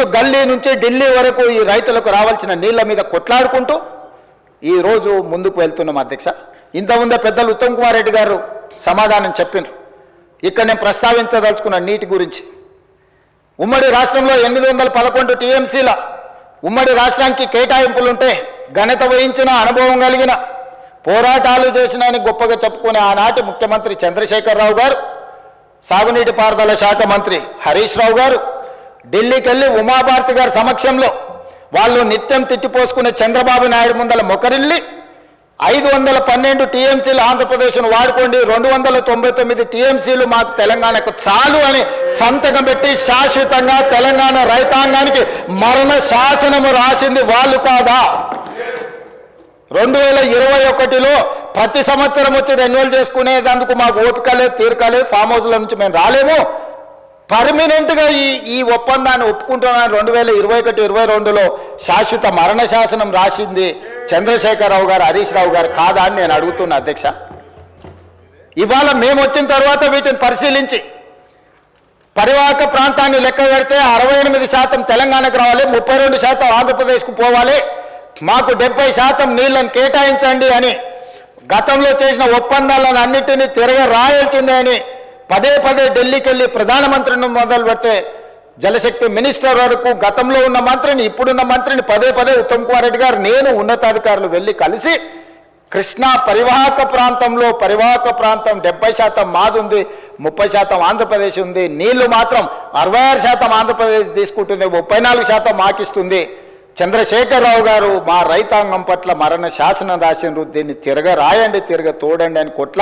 ఇటు గల్లీ నుంచి ఢిల్లీ వరకు ఈ రైతులకు రావాల్సిన నీళ్ళ మీద కొట్లాడుకుంటూ ఈరోజు ముందుకు వెళ్తున్నాం అధ్యక్ష. ఇంతకుముందే పెద్దలు ఉత్తమ్ కుమార్ రెడ్డి గారు సమాధానం చెప్పిండ్రు ఇక్కడ నేను ప్రస్తావించదలుచుకున్న నీటి గురించి. ఉమ్మడి రాష్ట్రంలో ఎనిమిది వందల పదకొండు టీఎంసీల ఉమ్మడి రాష్ట్రానికి కేటాయింపులుంటే ఘనత వహించిన అనుభవం కలిగిన పోరాటాలు చేసిన అని గొప్పగా చెప్పుకునే ఆనాటి ముఖ్యమంత్రి చంద్రశేఖరరావు గారు సాగునీటి పారుదల శాఖ మంత్రి హరీష్ రావు గారు ఢిల్లీకి వెళ్ళి ఉమాభారతి గారి సమక్షంలో వాళ్ళు నిత్యం తిట్టిపోసుకునే చంద్రబాబు నాయుడు ముందల మొకరిల్లి ఐదు వందల పన్నెండు టీఎంసీలు ఆంధ్రప్రదేశ్ను వాడుకోండి రెండు వందల తొంభై తొమ్మిది టీఎంసీలు మాకు తెలంగాణకు చాలు అని సంతకం పెట్టి శాశ్వతంగా తెలంగాణ రైతాంగానికి మరణ శాసనము రాసింది వాళ్ళు కాదా? రెండు వేల ఇరవై ఒకటిలో ప్రతి సంవత్సరం వచ్చి రెన్యువల్ చేసుకునేదందుకు మాకు ఓపిక లేదు తీరిక లేదు ఫామ్ హౌస్ల నుంచి మేము రాలేము. పర్మనెంట్గా ఈ ఈ ఒప్పందాన్ని ఒప్పుకుంటున్నాను రెండు వేల ఇరవై ఒకటి ఇరవై రెండులో శాశ్వత మరణ శాసనం రాసింది చంద్రశేఖరరావు గారు హరీష్ రావు గారు కాదా అని నేను అడుగుతున్నా అధ్యక్ష. ఇవాళ మేము వచ్చిన తర్వాత వీటిని పరిశీలించి పరివాహక ప్రాంతాన్ని లెక్క పెడితే అరవై ఎనిమిది శాతం తెలంగాణకు రావాలి ముప్పై రెండు శాతం ఆంధ్రప్రదేశ్కు పోవాలి మాకు డెబ్బై శాతం నీళ్ళను కేటాయించండి అని గతంలో చేసిన ఒప్పందాలను అన్నిటినీ తిరగ రాయాల్సిందే అని పదే పదే ఢిల్లీకి వెళ్ళి ప్రధానమంత్రిని మొదలు పెడితే జలశక్తి మినిస్టర్ వరకు గతంలో ఉన్న మంత్రిని ఇప్పుడున్న మంత్రిని పదే పదే ఉత్తమ్ కుమార్ రెడ్డి గారు నేను ఉన్నతాధికారులు వెళ్ళి కలిసి కృష్ణా పరివాహక ప్రాంతంలో పరివాహక ప్రాంతం డెబ్బై శాతం మాదుంది ముప్పై శాతం ఆంధ్రప్రదేశ్ ఉంది నీళ్ళు మాత్రం అరవై ఆరు శాతం ఆంధ్రప్రదేశ్ తీసుకుంటుంది ముప్పై నాలుగు శాతం మాకిస్తుంది. చంద్రశేఖరరావు గారు మా రైతాంగం పట్ల మరణ శాసనం రాసినారు దీన్ని తిరగ రాయండి తిరగ తోడండి అని కొట్ల